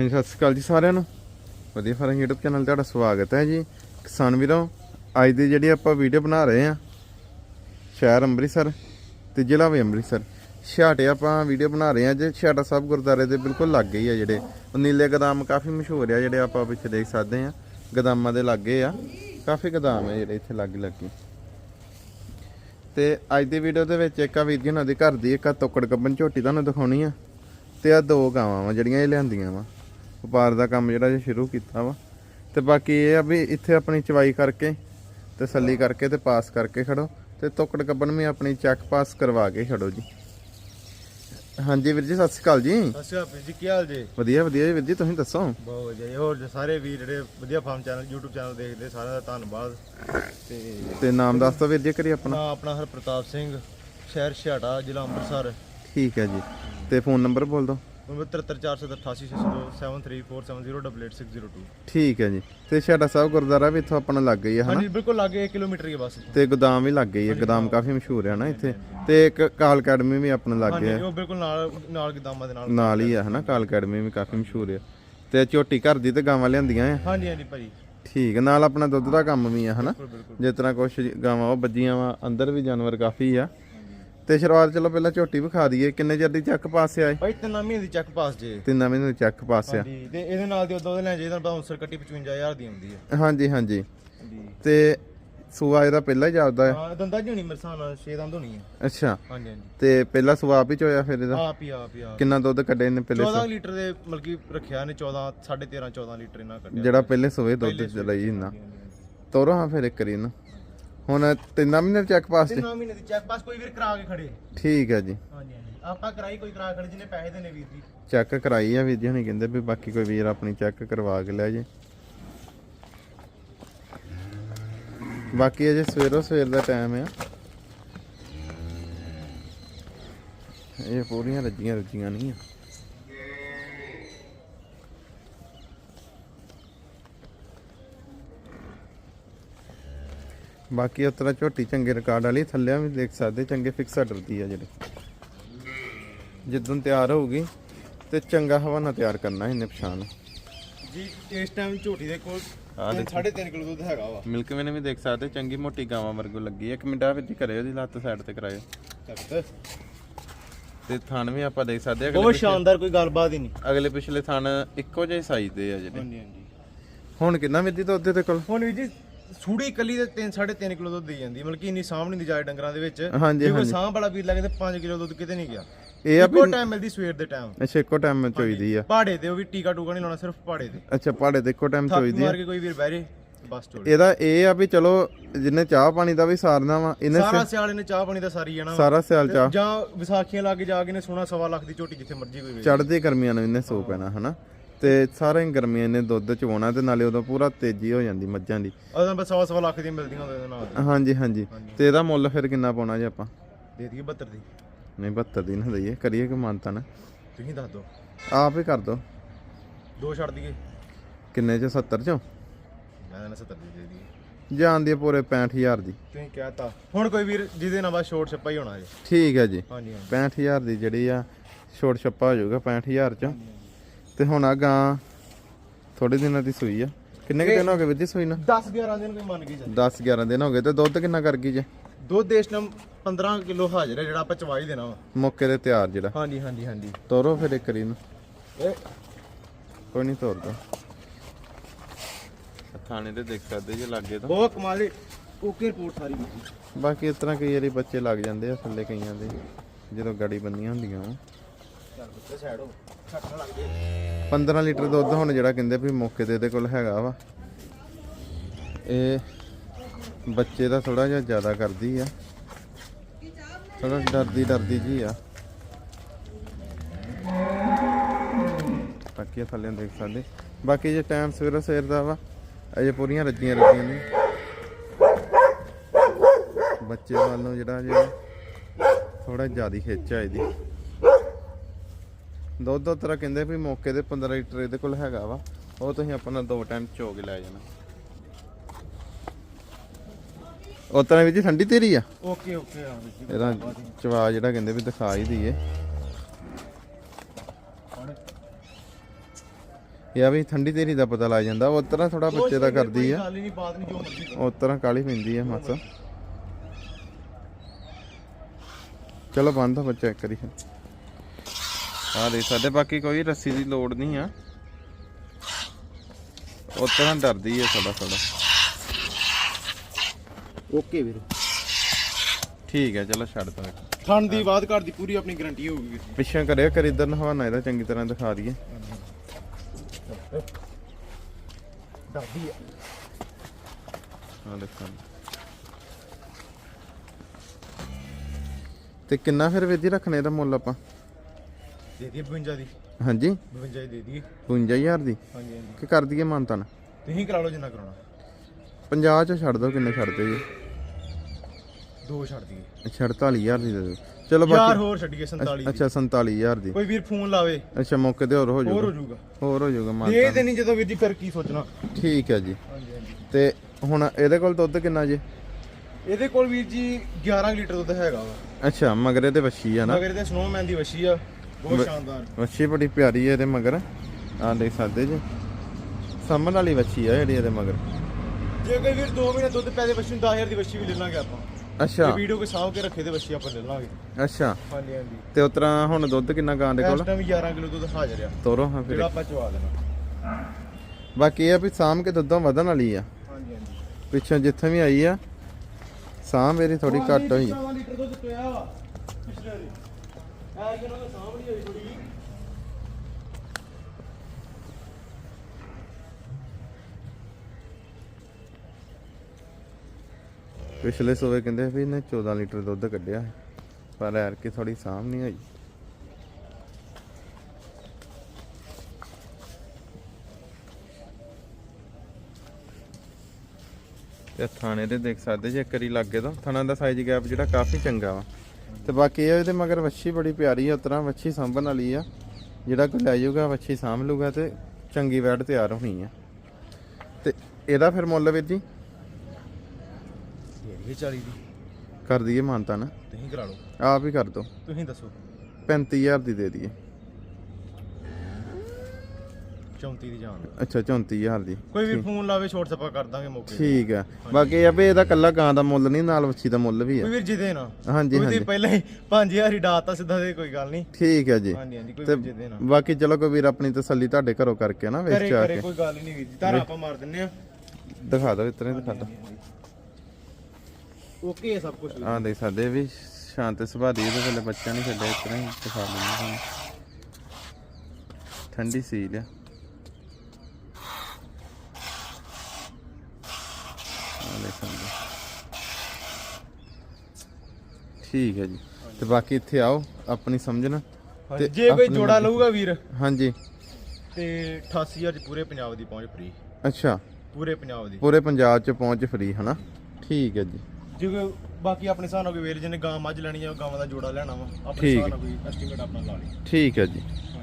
ਹਾਂਜੀ, ਸਤਿ ਸ਼੍ਰੀ ਅਕਾਲ ਜੀ ਸਾਰਿਆਂ ਨੂੰ। ਵਧੀਆ ਫਾਰਮ YouTube ਚੈਨਲ ਤੁਹਾਡਾ ਸਵਾਗਤ ਹੈ ਜੀ। ਕਿਸਾਨ ਵੀਰੋ, ਅੱਜ ਦੀ ਜਿਹੜੀ ਆਪਾਂ ਵੀਡੀਓ ਬਣਾ ਰਹੇ ਆ ਸ਼ਹਿਰ ਅੰਮ੍ਰਿਤਸਰ ਤੇ ਜ਼ਿਲ੍ਹਾ ਵੀ ਅੰਮ੍ਰਿਤਸਰ। ਛਾਟੇ ਆਪਾਂ ਵੀਡੀਓ ਬਣਾ ਰਹੇ ਆ ਜੇ ਛਾਟਾ ਸਾਹਿਬ ਗੁਰਦਾਰੇ ਦੇ ਬਿਲਕੁਲ ਲੱਗੇ ਹੀ ਆ ਜਿਹੜੇ। ਨੀਲੇ ਗਦਾਮ ਕਾਫੀ ਮਸ਼ਹੂਰ ਆ ਜਿਹੜੇ ਆਪਾਂ ਪਿੱਛੇ ਦੇਖ ਸਕਦੇ ਆ ਗਦਾਮਾਂ ਦੇ ਲੱਗੇ ਆ। ਕਾਫੀ ਗਦਾਮ ਆ ਜਿਹੜੇ ਇੱਥੇ ਲੱਗੇ ਲੱਗੇ। ਤੇ ਅੱਜ ਦੀ ਵੀਡੀਓ ਦੇ ਵਿੱਚ ਇੱਕ ਆ ਵੀਰ ਜੀ ਉਹਨਾਂ ਦੇ ਘਰ ਦੀ ਇੱਕ ਆ ਤੋਕੜ ਕੱਬਨ ਝੋਟੀ ਤੁਹਾਨੂੰ ਦਿਖਾਉਣੀ ਆ। ਤੇ ਆ ਦੋ ਗਾਵਾਂ ਵਾ ਜਿਹੜੀਆਂ ਇਹ ਲਿਆਂਦੀਆਂ ਵਾ। ਵਪਾਰ ਦਾ ਕੰਮ ਜਿਹੜਾ ਜੇ ਸ਼ੁਰੂ ਕੀਤਾ ਵਾ। ਤੇ ਬਾਕੀ ਇਹ ਆ ਵੀ ਇੱਥੇ ਆਪਣੀ ਚਵਾਈ ਕਰਕੇ ਤਸੱਲੀ ਕਰਕੇ ਤੇ ਪਾਸ ਕਰਕੇ ਖੜੋ ਤੇ ਤੋਕੜ ਕੱਬਨ ਵੀ ਆਪਣੀ ਚੈੱਕ ਪਾਸ ਕਰਵਾ ਕੇ ਖੜੋ ਜੀ। ਹਾਂਜੀ ਵੀਰ ਜੀ ਸਤਿ ਸ਼੍ਰੀ ਅਕਾਲ ਜੀ। ਸਤਿ ਸ਼੍ਰੀ ਅਕਾਲ ਜੀ ਕੀ ਹਾਲ ਜੀ? ਵਧੀਆ ਵਧੀਆ ਜੀ ਵੀਰ ਜੀ ਤੁਸੀਂ ਦੱਸੋ? ਬਹੁਤ ਵਧੀਆ ਜੀ ਹੋਰ ਸਾਰੇ ਵੀਰ ਜਿਹੜੇ ਵਧੀਆ ਫਾਰਮ ਚੈਨਲ YouTube ਚੈਨਲ ਦੇਖਦੇ ਸਾਰਿਆਂ ਦਾ ਧੰਨਵਾਦ। ਤੇ ਤੇ ਨਾਮ ਦੱਸ ਦਿਓ ਵੀਰ ਜੀ ਕਰੀ ਆਪਣਾ। ਆਪਣਾ ਆਪਣਾ ਹਰਪ੍ਰਤਾਪ ਸਿੰਘ ਸ਼ਹਿਰ ਛਿਆਟਾ ਜ਼ਿਲ੍ਹਾ ਅੰਮ੍ਰਿਤਸਰ। ਠੀਕ ਹੈ ਜੀ। ਤੇ ਫੋਨ ਨੰਬਰ ਬੋਲ ਦਿਓ। ਨੰਬਰ 734886273470880602 ਠੀਕ ਹੈ ਜੀ। ਤੇ ਛਾਟਾ ਸਾਹਿਬ ਗੁਰਦਾਰਾ ਵੀ ਇੱਥੋਂ ਆਪਣਾ ਲੱਗ ਗਈ ਹੈ ਹਨਾ? ਹਾਂਜੀ ਬਿਲਕੁਲ ਲਾਗੇ 1 ਕਿਲੋਮੀਟਰ ਹੀ ਹੈ ਬਸ। ਤੇ ਗੋਦਾਮ ਵੀ ਲੱਗ ਗਈ ਹੈ ਗੋਦਾਮ ਕਾਫੀ ਮਸ਼ਹੂਰ ਹੈ ਨਾ ਇੱਥੇ? ਤੇ ਇੱਕ ਕਾਲ ਅਕੈਡਮੀ ਵੀ ਆਪਣਾ ਲੱਗ ਹਾਂਜੀ ਗਿਆ ਉਹ ਬਿਲਕੁਲ ਨਾਲ ਨਾਲ ਗਦਾਮਾਂ ਦੇ ਨਾਲ। ਨਾਲ ਹੀ ਆ ਹਨਾ ਕਾਲ ਅਕੈਡਮੀ ਵੀ ਕਾਫੀ ਮਸ਼ਹੂਰ ਹੈ। ਤੇ ਝੋਟੀ ਘਰ ਦੀ ਤੇ ਗਾਵਾਂ ਲਿਆਂਦੀਆਂ ਆ ਹਾਂਜੀ ਹਾਂਜੀ ਭਾਜੀ। ਠੀਕ ਹੈ, ਨਾਲ ਆਪਣਾ ਦੁੱਧ ਦਾ ਕੰਮ ਵੀ ਆ ਹਨਾ? ਜਿਸ ਤਰ੍ਹਾਂ ਕੁਛ ਗਾਵਾਂ ਉਹ ਬੱਜੀਆਂ ਵਾ ਅੰਦਰ ਵੀ ਜਾਨਵਰ ਕਾਫੀ ਆ। ਤੇ ਸ਼ੁਰੂਆਤ ਚਲੋ ਪਹਿਲਾਂ ਝੋਟੀ ਵਿਖਾ ਦਈਏ ਕਿੰਨੇ ਚਿਰ ਦੀ ਚੱਕ ਪਾਸੇ ਆਏ ਭਾਈ ਤਿੰਨ ਮਹੀਨੇ ਦੀ ਚੈੱਕ ਪਾਸ ਜੇ। ਤਿੰਨ ਮਹੀਨੇ ਦੀ ਚੱਕ ਪਾਸੇ ਆ। ਹਾਂਜੀ ਤੇ ਇਹਦੇ ਨਾਲ ਦੀ ਉਦੋਂ ਦੇ ਲੈ ਜੇ ਇਹਦਾ ਬਾਉਂਸਰ ਕੱਟੀ 55000 ਦੀ ਆਉਂਦੀ ਹੈ ਹਾਂਜੀ ਹਾਂਜੀ। ਤੇ ਸੂਆ ਇਹਦਾ ਪਹਿਲਾਂ ਹੀ ਜਾਪਦਾ ਹੈ ਹਾਂ ਦੰਦਾਂ ਜੀ ਹੋਣੀ ਮੇਰੇ ਹਿਸਾਬ ਨਾਲ 6 ਦੰਦ ਹੋਣੀ ਹੈ ਅੱਛਾ। ਹਾਂਜੀ ਹਾਂਜੀ। ਤੇ ਪਹਿਲਾ ਸੂਆ ਆਪ ਹੀ ਚੋਇਆ ਫਿਰ ਇਹਦਾ? ਆਪ ਹੀ ਆਪ ਹੀ ਆਪ ਕਿੰਨਾ ਦੁੱਧ ਕੱਢੇ ਨੇ ਪਹਿਲੇ 14 ਲੀਟਰ ਦੇ ਮਲਕੀ ਰੱਖਿਆ ਨੇ 14 13.5 14 ਲੀਟਰ ਇਹਨਾਂ ਕੱਢਿਆ। ਜਿਹੜਾ ਪਹਿਲੇ ਸੂਏ ਦੁੱਧ ਚ ਲਈ ਨਾ। ਤੋਰੋ ਹਾਂ ਫਿਰ ਇੱਕ ਕਰੀ ਨਾ ਹੁਣ ਤਿੰਨਾਂ ਮਹੀਨੇ ਚੈੱਕ ਪਾਸ ਤੇ ਤਿੰਨ ਮਹੀਨੇ ਦੀ ਚੈੱਕ ਪਾਸ ਕੋਈ ਵੀਰ ਕਰਾ ਕੇ ਖੜੇ। ਠੀਕ ਹੈ ਜੀ। ਹਾਂਜੀ ਹਾਂਜੀ। ਆਪਾਂ ਕਰਾਈ ਕੋਈ ਕਰਾ ਖੜੇ ਜਿਹਨੇ ਪੈਸੇ ਦੇਣੇ ਵੀਰ ਜੀ। ਚੈੱਕ ਕਰਾਈ ਆ ਵੀਰ ਜੀ ਹੁਣੀ ਕਹਿੰਦੇ ਵੀ ਬਾਕੀ ਕੋਈ ਵੀਰ ਆਪਣੀ ਚੈੱਕ ਕਰਵਾ ਕੇ ਲੈ ਜੇ। ਬਾਕੀ ਅਜੇ ਸਵੇਰੋ ਸਵੇਰ ਦਾ ਟਾਈਮ ਆ। ਇਹ ਪੂਰੀਆਂ ਰੱਜੀਆਂ ਰੱਜੀਆਂ ਨਹੀਂ ਆ। ਬਾਕੀ ਉਸ ਤਰ੍ਹਾਂ ਝੋਟੀ ਚੰਗੇ ਰਿਕਾਰਡ ਵਾਲੀ ਥੱਲਿਆਂ ਵੀ ਦੇਖ ਸਕਦੇ ਚੰਗੇ ਫਿਕਸ ਆਰਡਰ ਦੀ ਆ ਜਿਹੜੇ। ਜਿੱਦਣ ਤਿਆਰ ਹੋਊਗੀ ਤੇ ਚੰਗਾ ਹਵਾਨਾ ਤਿਆਰ ਕਰਨਾ ਇਹਨੇ ਪਛਾਣ। ਜੀ ਇਸ ਟਾਈਮ ਝੋਟੀ ਦੇ ਕੋਲ ਆਹ ਦੇਖੋ। 3.5 ਕਿਲੋ ਦੁੱਧ ਹੈਗਾ ਵਾ। ਮਿਲਕ ਵੇ ਨੇ ਵੀ ਦੇਖ ਸਕਦੇ ਚੰਗੀ ਮੋਟੀ ਗਾਵਾਂ ਵਰਗੂ ਲੱਗੀ ਆ। ਇੱਕ ਮਿੰਟ ਆ ਵਿੱਚ ਕਰਿਓ ਉਹਦੀ ਲੱਤ ਸਾਈਡ ਤੇ ਕਰਾਇਓ। ਤੇ ਥਣ ਵੀ ਆਪਾਂ ਦੇਖ ਸਕਦੇ ਆ ਬਹੁਤ ਸ਼ਾਨਦਾਰ ਕੋਈ ਗੱਲਬਾਤ ਹੀ ਨਹੀਂ। ਅਗਲੇ ਪਿਛਲੇ ਥਣ ਇੱਕੋ ਜਿਹੇ ਸਾਈਜ਼ ਦੇ ਆ ਜਿਹੜੇ। ਹਾਂਜੀ ਹਾਂਜੀ। ਹੁਣ ਕਿੰਨਾ ਮਿੱਦੀ ਦੁੱਧ ਦੇ ਕੋਲ? ਹੁਣ ਵੀਰ ਜੀ ਸੂੜੀ ਇਕੱਲੀ ਦੇ 3 3.5 ਕਿਲੋ ਦੁੱਧ ਦੇ ਜਾਂਦੀ ਮਤਲਬ ਕਿ ਇੰਨੀ ਸਾਂਭ ਨਹੀਂ ਦੀ ਜਾਏ ਡੰਗਰਾਂ ਦੇ ਵਿੱਚ। ਹਾਂਜੀ, ਜੇ ਕੋਈ ਹਾਂਜੀ। ਸਾਂਭ ਵਾਲਾ ਵੀਰ ਲੱਗੇ ਤੇ 5 ਕਿਲੋ ਦੁੱਧ ਕਿਤੇ ਨਹੀਂ ਗਿਆ। ਇਹ ਆ ਇੱਕੋ ਟਾਈਮ ਮਿਲਦੀ ਸਵੇਰ ਦੇ ਟਾਈਮ ਅੱਛਾ ਇੱਕੋ ਟਾਈਮ ਵਿੱਚ ਚੋਈਦੀ ਆ। ਪਹਾੜੇ ਤੇ ਉਹ ਵੀ ਟੀਕਾ ਟੂਕਾ ਨਹੀਂ ਲਾਉਣਾ ਸਿਰਫ ਪਹਾੜੇ ਤੇ। ਅੱਛਾ ਪਹਾੜੇ ਤੇ ਇੱਕੋ ਟਾਈਮ ਥੱਕ ਚੋਈਦੀ ਆ। ਮਾਰ ਕੇ ਕੋਈ ਵੀਰ ਬਹਿ ਜੇ ਬਸ ਟੋਲ ਇਹਦਾ ਇਹ ਆ ਵੀ ਚਲੋ ਜਿੰਨੇ ਚਾਹ ਪਾਣੀ ਦਾ ਵੀ ਸਾਰਨਾ ਵਾ ਇਹਨੇ ਸਾਰਾ ਸਿਆਲੇ ਨੇ ਚਾਹ ਪਾਣੀ ਦਾ ਸਾਰੀ ਜਾਣਾ ਵਾ। ਸਾਰਾ ਸਿਆਲ ਚਾਹ। ਜਾਂ ਵਿਸਾਖੀਆਂ ਲੱਗ ਜਾ ਕੇ ਨੇ ਸੋਨਾ ਸਵਾ ਲੱਖ ਦੀ ਝੋਟੀ ਜਿੱਥੇ ਮਰਜ਼ੀ ਕੋਈ ਵੇਚ ਚੜ੍ਹਦੀ ਗਰਮੀਆਂ ਨੂੰ ਇਹਨੇ ਸੋ ਪੈਣਾ ਹਨਾ? ਤੇ ਸਾਰੇ ਗਰਮੀਆਂ ਇਹਨੇ ਦੁੱਧ ਚਵਾਉਣਾ ਤੇ ਨਾਲੇ ਉਦੋਂ ਪੂਰਾ ਤੇਜ਼ੀ ਹੋ ਜਾਂਦੀ ਮੱਝਾਂ ਦੀ। ਉਹਦਾਂ ਬਸ ਸਵਾ ਸਵਾ ਲੱਖ ਦੀਆਂ ਮਿਲਦੀਆਂ ਉਹਦੇ ਨਾਲ। ਹਾਂਜੀ ਹਾਂਜੀ। ਤੇ ਇਹਦਾ ਮੁੱਲ ਫਿਰ ਕਿੰਨਾ ਪਾਉਣਾ ਜੀ ਆਪਾਂ? ਦੇ ਦਈਏ 72 ਦੀ। ਨਹੀਂ 72 ਦੀ ਨਾ ਦਈਏ ਕਰੀਏ ਕਿ ਮਾਨਤਾ ਨਾ? ਤੁਸੀਂ ਦੱਸ ਦਿਓ। ਆਪ ਹੀ ਕਰ ਦੋ ਦੋ ਛੱਡ ਦਈਏ। ਕਿੰਨੇ ਚ 70 ਚੋਂ? ਮੈਂ ਕਹਿੰਦਾ 70 ਦੀ ਦੇ ਦਈਏ। ਜਾਂਦੀ ਆ ਪੂਰੇ 65000 ਦੀ। ਤੁਸੀਂ ਕਹਿਤਾ। ਹੁਣ ਕੋਈ ਵੀਰ ਜਿਹਦੇ ਨਾਲ ਬਸ ਸ਼ੋਰਟ ਛੱਪਾ ਹੀ ਹੋਣਾ ਜੀ। ਠੀਕ ਹੈ ਜੀ। ਹਾਂਜੀ ਹਾਂਜੀ। 65000 ਦੀ ਜਿਹੜੀ ਆ ਛੋਟ ਛੱਪਾ ਹੋ ਜਾਊਗਾ 65000 ਚ। ਤੇ ਹੁਣ ਆ ਗਾਂ ਥੋੜੇ ਦਿਨਾਂ ਦੀ ਸੂਈ ਆ। ਕਿੰਨੇ ਕੁ ਦਿਨ ਹੋ ਗਏ ਵੀਰ ਜੀ ਸੂਈ ਨਾ 10 11 ਦਿਨ ਕੋਈ ਮੰਨ ਕੇ ਚੱਲ 10 11 ਦਿਨ ਹੋ ਗਏ ਤੇ ਦੁੱਧ ਕਿੰਨਾ ਕਰ ਗਈ ਜੇ? ਦੁੱਧ ਇਸ ਟਾਈਮ 15 ਕਿਲੋ ਹਾਜ਼ਰ ਹੈ ਜਿਹੜਾ ਆਪਾਂ ਚਵਾਈ ਦੇਣਾ ਵਾ। ਮੌਕੇ ਤੇ ਤਿਆਰ ਜਿਹੜਾ। ਹਾਂਜੀ ਹਾਂਜੀ ਹਾਂਜੀ। ਤੋਰੋ ਫਿਰ ਇੱਕ ਰੀ ਨੂੰ ਇਹ ਕੋਈ ਨਹੀਂ ਤੋਰਦਾ। ਥਾਣੇ ਤੇ ਦੇਖ ਸਕਦੇ ਜੇ ਲੱਗੇ ਤਾਂ। ਬਹੁਤ ਕਮਾਲ ਦੀ ਓਕੇ ਰਿਪੋਰਟ ਸਾਰੀ ਕੀਤੀ। ਬਾਕੀ ਇਸ ਤਰ੍ਹਾਂ ਕਈ ਵਾਰੀ ਬੱਚੇ ਲੱਗ ਜਾਂਦੇ ਆ ਥੱਲੇ ਕਈਆਂ ਦੇ ਜਦੋਂ ਗਾੜੀ ਬੰਦੀਆਂ ਹੁੰਦੀਆਂ ਵਾ। ਚੱਲ ਬੱਤੇ ਸਾਈਡ ਹੋ। ਛੱਟ ਨਾ ਲੱਗ ਜੇ। 15 ਲੀਟਰ ਦੁੱਧ ਹੁਣ ਜਿਹੜਾ ਕਹਿੰਦੇ ਵੀ ਮੌਕੇ ਤੇ ਇਹਦੇ ਕੋਲ ਹੈਗਾ ਵਾ। ਇਹ ਬੱਚੇ ਦਾ ਥੋੜਾ ਜਿਹਾ ਜ਼ਿਆਦਾ ਕਰਦੀ ਆ। ਥੋੜਾ ਡਰਦੀ ਡਰਦੀ ਜੀ ਆ। ਬਾਕੀ ਥੱਲੇ ਦੇਖ ਸਕਦੇ। ਬਾਕੀ ਜੇ ਟਾਈਮ ਸਵੇਰ ਸਵੇਰ ਦਾ ਵਾ ਅਜੇ ਪੂਰੀਆਂ ਰੱਜੀਆਂ ਰੱਜੀਆਂ ਨੇ। ਬੱਚੇ ਵੱਲੋਂ ਜਿਹੜਾ ਜੇ ਥੋੜਾ ਜ਼ਿਆਦਾ ਖਿੱਚ ਆ ਇਹਦੀ। ਦੁੱਧ ਦਾ ਤਰ੍ਹਾਂ ਕਹਿੰਦੇ ਵੀ ਮੌਕੇ ਤੇ 15 ਲੀਟਰ ਇਹਦੇ ਕੋਲ ਹੈਗਾ ਵਾ। ਉਹ ਤੁਸੀਂ ਆਪਣਾ ਦੋ ਟਾਈਮ ਚੋ ਕੇ ਲੈ ਜਾਣਾ। ਉਹ ਤਰ੍ਹਾਂ ਵੀ ਜੀ ਠੰਡੀ ਤੇਰੀ ਆ? ਓਕੇ ਓਕੇ ਹਾਂ ਵੀਰ ਜੀ। ਇਹਦਾ ਚਵਾ ਜਿਹੜਾ ਕਹਿੰਦੇ ਵੀ ਦਿਖਾ ਹੀ ਦਈਏ। ਇਹ ਆ ਵੀ ਠੰਡੀ ਤੇਰੀ ਦਾ ਪਤਾ ਲੱਗ ਜਾਂਦਾ। ਉਹ ਤਰ੍ਹਾਂ ਥੋੜਾ ਬੱਚੇ ਦਾ ਕਰਦੀ ਆ। ਉਹ ਤਰ੍ਹਾਂ ਕਾਲੀ ਪੈਂਦੀ ਆ ਮਾਸਾ। ਚਲੋ ਬੰਦ ਹੋ ਬੱਚਾ ਇੱਕ ਵਾਰੀ। ਆ ਦੇ ਸਾਡੇ ਬਾਕੀ ਕੋਈ ਰੱਸੀ ਦੀ ਲੋੜ ਨਹੀਂ ਆ। ਉਹ ਤਰ੍ਹਾਂ ਡਰਦੀ ਆ ਥੋੜਾ ਥੋੜਾ ਓਕੇ ਵੀਰ। ਠੀਕ ਹੈ ਚਲੋ ਛੱਡ ਦੋ ਠੰਡ ਦੀ ਬਾਤ ਘਰ ਦੀ ਪੂਰੀ ਆਪਣੀ ਗਾਰੰਟੀ ਹੋਊਗੀ। ਪਿੱਛੇ ਕਰਿਆ ਕਰ ਇਧਰ ਨਹਾਉਣਾ ਇਹਦਾ ਚੰਗੀ ਤਰ੍ਹਾਂ ਦਿਖਾ ਦਈਏ। ਡਰਦੀ ਆ। ਆ ਦੇਖੋ ਤੇ ਕਿੰਨਾ ਫਿਰ ਜੀ ਰੱਖਣੇ ਇਹਦਾ ਮੁੱਲ ਆਪਾਂ? ਦੇ ਦਈਏ 52 ਦੀ। ਹਾਂਜੀ। 52 ਦੀ ਦੇ ਦਈਏ। 55000 ਦੀ? ਹਾਂਜੀ ਹਾਂਜੀ। ਕਿ ਕਰ ਦਈਏ ਮਾਨਤਨ ਤੁਸੀਂ ਕਰਾ ਲਓ ਜਿੰਨਾ ਕਰਾਉਣਾ। 50 ਚ ਛੱਡ ਦੋ ਕਿੰਨੇ ਛੱਡਦੇ ਜੀ ਦੋ ਛੱਡ ਦਈਏ। ਅੱਛਾ 48000 ਦੀ ਦੇ ਦਿਓ। ਚਲੋ ਯਾਰ ਬਾਕੀ ਹੋਰ ਛੱਡੀਏ 47 ਦੀ। ਅੱਛਾ 47000 ਦੀ। ਕੋਈ ਵੀਰ ਫੋਨ ਲਾਵੇ। ਅੱਛਾ ਮੌਕੇ ਤੇ ਹੋਰ ਹੋ ਹੋਰ ਹੋ ਜਾਊਗਾ। ਹੋਰ ਹੋ ਜਾਊਗਾ ਦੇ ਮਾਨਤਨ ਤੇ ਨਹੀਂ ਜਦੋਂ ਵੀਰ ਜੀ ਫਿਰ ਕੀ ਸੋਚਣਾ? ਠੀਕ ਹੈ ਜੀ। ਹਾਂਜੀ ਹਾਂਜੀ। ਤੇ ਹੁਣ ਇਹਦੇ ਕੋਲ ਦੁੱਧ ਕਿੰਨਾ ਜੀ? ਇਹਦੇ ਕੋਲ ਵੀਰ ਜੀ 11 ਲੀਟਰ ਦੁੱਧ ਹੈਗਾ ਵਾ। ਅੱਛਾ ਮਗਰੇ ਤੇ ਵੱਛੀ ਆ ਨਾ। ਮਗਰ ਇਹਦੇ ਸਨੋਮੈਨ ਦੀ ਵਸ਼ੀ ਆ। ਬਹੁਤ ਸ਼ਾਨਦਾਰ। ਵੱਛੀ ਬੜੀ ਪਿਆਰੀ ਹੈ ਇਹਦੇ ਮਗਰ। ਆ ਦੇਖ ਸਕਦੇ ਜੀ। ਸਾਹਮਣ ਵਾਲੀ ਵੱਛੀ ਆ ਜਿਹੜੀ ਇਹਦੇ ਮਗਰ। ਜੇ ਕੋਈ ਵੀਰ 2 ਮਹੀਨੇ ਦੁੱਧ ਪੈ ਦੇ ਵਸ਼ੀ ਨੂੰ 10000 ਦੀ ਵਸ਼ੀ ਵੀ ਲੈ ਲਾਂਗੇ ਆਪਾਂ। ਅੱਛਾ। ਇਹ ਵੀਡੀਓ ਕੋ ਸਾਂਭ ਕੇ ਰੱਖੇ ਤੇ ਵਸ਼ੀ ਆਪਾਂ ਲੈ ਲਾਂਗੇ। ਅੱਛਾ। ਹਾਂਜੀ ਹਾਂਜੀ। ਤੇ ਉਤਰਾ ਹੁਣ ਦੁੱਧ ਕਿੰਨਾ ਗਾਂ ਦੇ ਇਸ ਕੋਲ ਟਾਈਮ 11 ਕਿਲੋ ਦੁੱਧ ਹਾਜ਼ਰ ਆ। ਤੋਰੋ ਹਾਂ ਫਿਰ। ਜਿਹੜਾ ਆਪਾਂ ਚਵਾ ਦੇਣਾ। ਬਾਕੀ ਇਹ ਆ ਵੀ ਸਾਂਭ ਕੇ ਦੁੱਧੋਂ ਵਧਣ ਵਾਲੀ ਆ। ਹਾਂਜੀ ਹਾਂਜੀ। ਪਿੱਛੋਂ ਜਿੱਥੇ ਵੀ ਆਈ ਆ ਸਾਂਭ ਇਹਦੀ ਥੋੜੀ ਘੱਟ ਹੋਈ 14 ਲੀਟਰ ਦੁੱਧ ਪਿਆ ਵਾ ਪਿਛਲੇ ਦੀ ਐ ਕਿ ਉਹਨਾਂ ਦਾ ਸਾਂਭ ਹੋਈ ਥੋੜੀ ਪਿਛਲੇ ਸੋਵੇ ਕਹਿੰਦੇ ਵੀ ਇਹਨੇ 14 ਲੀਟਰ ਦੁੱਧ ਕੱਢਿਆ ਪਰ ਐਰ ਕੇ ਥੋੜੀ ਸਾਂਭ ਨਹੀਂ ਹੋਈ। ਤੇ ਥਾਣੇ ਦੇ ਦੇਖ ਸਕਦੇ ਜੇ ਕਰੀ ਲੱਗੇ ਤਾਂ, ਥਾਣਾ ਦਾ ਸਾਈਜ਼ ਗੈਪ ਜਿਹੜਾ ਕਾਫੀ ਚੰਗਾ ਵਾ। ਤੇ ਬਾਕੀ ਇਹ ਇਹਦੇ ਮਗਰ ਵੱਛੀ ਬੜੀ ਪਿਆਰੀ ਆ ਉਤਰਾ ਵੱਛੀ ਸਾਂਭਣ ਵਾਲੀ ਆ। ਜਿਹੜਾ ਕੋਈ ਲੈ ਜਾਊਗਾ ਵੱਛੀ ਸਾਂਭ ਲੂਗਾ ਤੇ ਚੰਗੀ ਵੈੜ ਤਿਆਰ ਹੋਣੀ ਆ। ਤੇ ਇਹਦਾ ਫਿਰ ਮੁੱਲ ਵੀਰ ਜੀ? ਦਈਏ 40 ਦੀ। ਕਰ ਦਈਏ ਮਾਨਤਾ ਨਾ। ਤੁਸੀਂ ਕਰਾ ਲਓ। ਆਪ ਹੀ ਕਰ ਦੋ ਤੁਸੀਂ ਦੱਸੋ। 35000 ਦੀ ਦੇ ਦਈਏ। 34 ਦੀ ਜਾਣ ਅੱਛਾ 34000 ਦੀ ਕੋਈ ਵੀ ਫੋਨ ਲਾਵੇ ਛੋਟ ਸਪਾ ਕਰ ਦਾਂਗੇ ਮੌਕੇ ਤੇ। ਠੀਕ ਆ। ਬਾਕੀ ਆ ਵੀ ਇਹਦਾ ਕੱਲਾ ਗਾਂ ਦਾ ਮੁੱਲ ਨਹੀਂ ਨਾਲ ਵੱਛੀ ਦਾ ਮੁੱਲ ਵੀ ਆ। ਕੋਈ ਵੀਰ ਜਿੱਦੇ ਨਾ। ਹਾਂਜੀ ਕੋਈ ਤੇ ਹਾਂਜੀ। ਪਹਿਲਾਂ ਹੀ 5000 ਹੀ ਡਾਤਾ ਸਿੱਧਾ ਦੇ ਕੋਈ ਗੱਲ ਨਹੀਂ। ਠੀਕ ਹੈ ਜੀ। ਹਾਂਜੀ ਹਾਂਜੀ ਕੋਈ ਤੇ ਵੀਰ ਜਿੱਦੇ ਨਾ। ਬਾਕੀ ਚਲੋ ਕੋਈ ਵੀਰ ਆਪਣੀ ਤਸੱਲੀ ਤੁਹਾਡੇ ਘਰੋਂ ਕਰਕੇ ਨਾ ਵੇਚ ਕਰੇ ਆ ਕਰੇ ਕੇ। ਕੋਈ ਗੱਲ ਹੀ ਨਹੀਂ ਵੀਰ ਜੀ। ਤਾਰਾ ਆਪਾਂ ਮਾਰ ਦਿੰਨੇ ਆ। ਦਿਖਾ ਦਿਓ ਇਤਨੇ ਦਿਖਾ ਦਿਓ। ਓਕੇ ਹੈ ਸਭ ਕੁਝ ਆ ਦੇਖ ਸਕਦੇ ਵੀ ਸ਼ਾਂਤ ਸੁਭਾਅ ਦੀ ਇਹਦੇ ਵੇਲੇ ਬੱਚਾ ਨਹੀਂ ਛੱਡਿਆ ਇਤਨਾ ਹੀ ਦਿਖਾ ਦਿੰਦੇ ਤੁਹਾਨੂੰ। ਠੰਡੀ ਸੀਲ ਆ। ਦੇਖ ਸਕਦੇ ਠੀਕ ਹੈ ਜੀ। ਤੇ ਬਾਕੀ ਇੱਥੇ ਆਓ ਆਪਣੀ ਸਮਝਣਾ ਤੇ ਜੇ ਕੋਈ ਜੋੜਾ। ਲਊਗਾ ਵੀਰ। ਹਾਂਜੀ। ਤੇ 88000 ਚ ਪੂਰੇ ਪੰਜਾਬ ਦੀ ਪਹੁੰਚ ਫ੍ਰੀ ਅੱਛਾ। ਪੂਰੇ ਪੰਜਾਬ ਦੀ। ਪੂਰੇ ਪੰਜਾਬ ਚ ਪਹੁੰਚ ਫਰੀ ਹਨਾ? ਠੀਕ ਹੈ ਜੀ। ਜੇ ਬਾਕੀ ਆਪਣੇ ਹਿਸਾਬ ਨਾਲ ਕੋਈ ਵੀਰ ਜਿਹਨੇ ਗਾਂ ਮੱਝ ਲੈਣੀ ਆ ਗਾਵਾਂ ਦਾ ਜੋੜਾ ਲੈਣਾ ਵਾ ਆਪਣੇ ਹਿਸਾਬ ਨਾਲ ਕੋਈ ਐਸਟੀਮੇਟ ਆਪਣਾ ਲਾ ਲਈ। ਠੀਕ ਹੈ ਜੀ।